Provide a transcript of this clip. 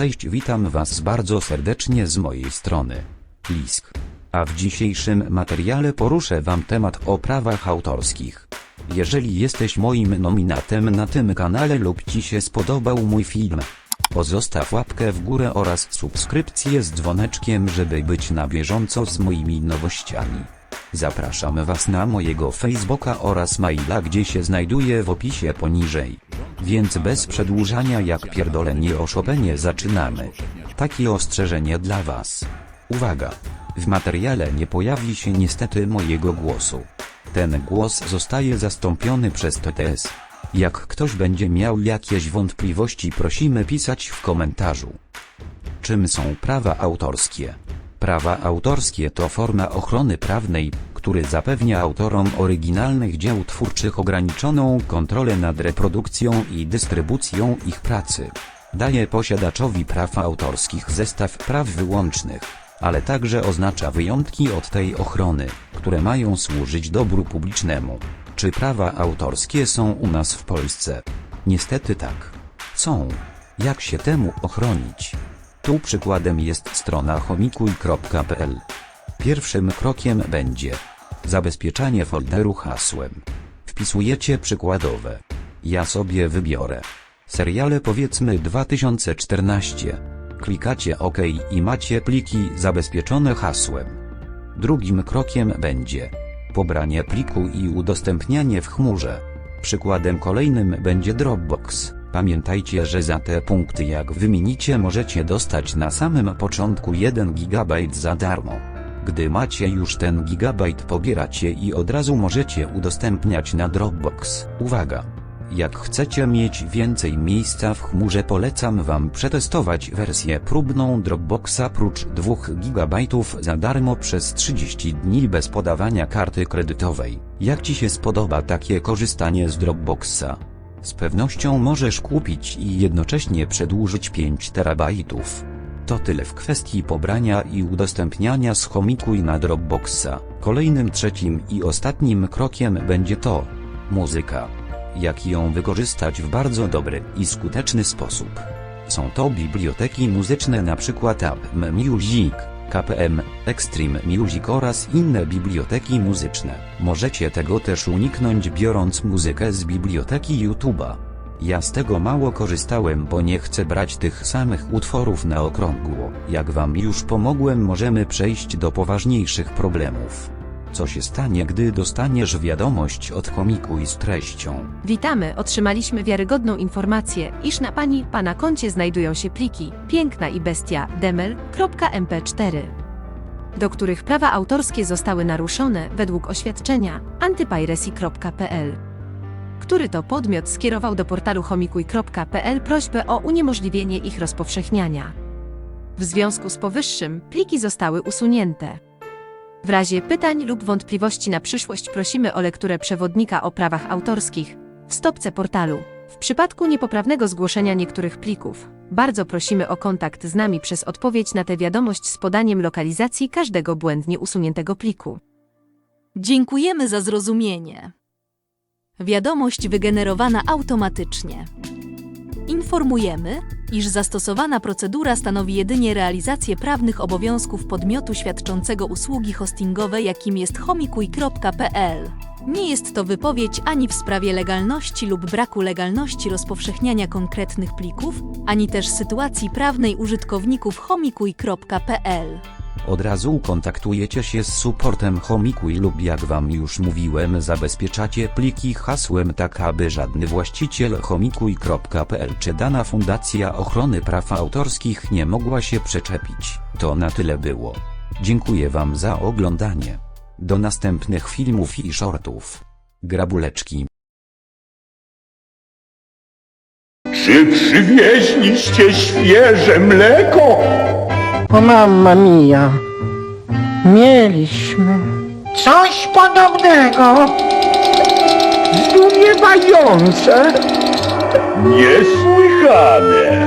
Cześć, witam Was bardzo serdecznie z mojej strony. Lisk. A w dzisiejszym materiale poruszę Wam temat o prawach autorskich. Jeżeli jesteś moim nominatem na tym kanale lub Ci się spodobał mój film, pozostaw łapkę w górę oraz subskrypcję z dzwoneczkiem, żeby być na bieżąco z moimi nowościami. Zapraszam Was na mojego Facebooka oraz maila, gdzie się znajduje w opisie poniżej. Więc bez przedłużania jak pierdolenie o Chopinie zaczynamy. Takie ostrzeżenie dla Was. Uwaga! W materiale nie pojawi się niestety mojego głosu. Ten głos zostaje zastąpiony przez TTS. Jak ktoś będzie miał jakieś wątpliwości prosimy pisać w komentarzu. Czym są prawa autorskie? Prawa autorskie to forma ochrony prawnej, który zapewnia autorom oryginalnych dzieł twórczych ograniczoną kontrolę nad reprodukcją i dystrybucją ich pracy. Daje posiadaczowi praw autorskich zestaw praw wyłącznych, ale także oznacza wyjątki od tej ochrony, które mają służyć dobru publicznemu. Czy prawa autorskie są u nas w Polsce? Niestety tak. Są. Jak się temu ochronić? Tu przykładem jest strona homikuj.pl. Pierwszym krokiem będzie zabezpieczanie folderu hasłem. Wpisujecie przykładowe. Ja sobie wybiorę. Seriale powiedzmy 2014. Klikacie OK i macie pliki zabezpieczone hasłem. Drugim krokiem będzie pobranie pliku i udostępnianie w chmurze. Przykładem kolejnym będzie Dropbox. Pamiętajcie, że za te punkty jak wymienicie możecie dostać na samym początku 1 GB za darmo. Gdy macie już ten gigabajt pobieracie i od razu możecie udostępniać na Dropbox. Uwaga! Jak chcecie mieć więcej miejsca w chmurze polecam Wam przetestować wersję próbną Dropboxa prócz 2 GB za darmo przez 30 dni bez podawania karty kredytowej. Jak Ci się spodoba takie korzystanie z Dropboxa? Z pewnością możesz kupić i jednocześnie przedłużyć 5 terabajtów. To tyle w kwestii pobrania i udostępniania z Homikuj na Dropboxa. Kolejnym trzecim i ostatnim krokiem będzie to muzyka. Jak ją wykorzystać w bardzo dobry i skuteczny sposób. Są to biblioteki muzyczne np. Apple Music, KPM, Extreme Music oraz inne biblioteki muzyczne. Możecie tego też uniknąć biorąc muzykę z biblioteki YouTube'a. Ja z tego mało korzystałem, bo nie chcę brać tych samych utworów na okrągło. Jak wam już pomogłem, możemy przejść do poważniejszych problemów. Co się stanie, gdy dostaniesz wiadomość od komiku i z treścią? Witamy, otrzymaliśmy wiarygodną informację, iż na pani pana koncie znajdują się pliki Piękna i Bestia demel.mp4, do których prawa autorskie zostały naruszone według oświadczenia antypiracy.pl, który to podmiot skierował do portalu homikuj.pl prośbę o uniemożliwienie ich rozpowszechniania. W związku z powyższym pliki zostały usunięte. W razie pytań lub wątpliwości na przyszłość prosimy o lekturę przewodnika o prawach autorskich w stopce portalu. W przypadku niepoprawnego zgłoszenia niektórych plików, bardzo prosimy o kontakt z nami przez odpowiedź na tę wiadomość z podaniem lokalizacji każdego błędnie usuniętego pliku. Dziękujemy za zrozumienie. Wiadomość wygenerowana automatycznie. Informujemy, iż zastosowana procedura stanowi jedynie realizację prawnych obowiązków podmiotu świadczącego usługi hostingowe, jakim jest homikuj.pl. Nie jest to wypowiedź ani w sprawie legalności lub braku legalności rozpowszechniania konkretnych plików, ani też sytuacji prawnej użytkowników homikuj.pl. Od razu kontaktujecie się z supportem Homikuj lub jak wam już mówiłem zabezpieczacie pliki hasłem tak aby żadny właściciel homikuj.pl czy dana fundacja ochrony praw autorskich nie mogła się przyczepić. To na tyle było. Dziękuję wam za oglądanie. Do następnych filmów i shortów. Grabuleczki. Czy przywieźliście świeże mleko? O mamma mia, mieliśmy coś podobnego. Zdumiewające! Niesłychane!